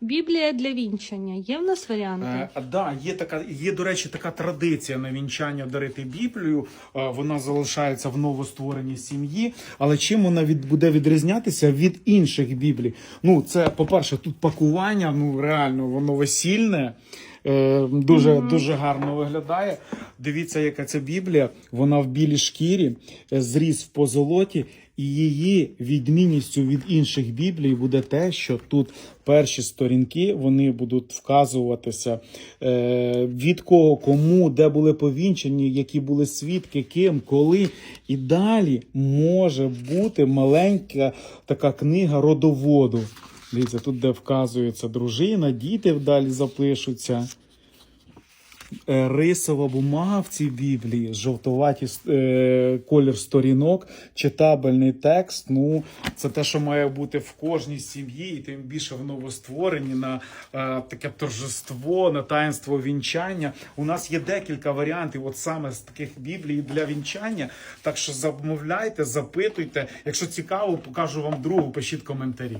Біблія для вінчання. Є в нас варіанти? Е, да, є така, є, до речі, така традиція на вінчання дарити Біблію. Е, вона залишається в новоствореній сім'ї. Але чим вона від, буде відрізнятися від інших біблій? Ну, це, по-перше, тут пакування, ну реально, воно весільне. Е, дуже, дуже гарно виглядає. Дивіться, яка це Біблія. Вона в білій шкірі, е, зріз в позолоті, і її відмінністю від інших біблій буде те, що тут перші сторінки вони будуть вказуватися е, від кого, кому, де були повінчені, які були свідки, ким, коли. І далі може бути маленька така книга родоводу. Дивіться, тут де вказується дружина, діти вдалі запишуться. Е, Рисова бумага в цій біблії, жовтуваті е, колір сторінок, читабельний текст. Ну, це те, що має бути в кожній сім'ї, і тим більше в новостворенні на е, таке торжество, на таїнство вінчання. У нас є декілька варіантів, от саме з таких біблій для вінчання. Так що замовляйте, запитуйте. Якщо цікаво, покажу вам другу, пишіть коментарі.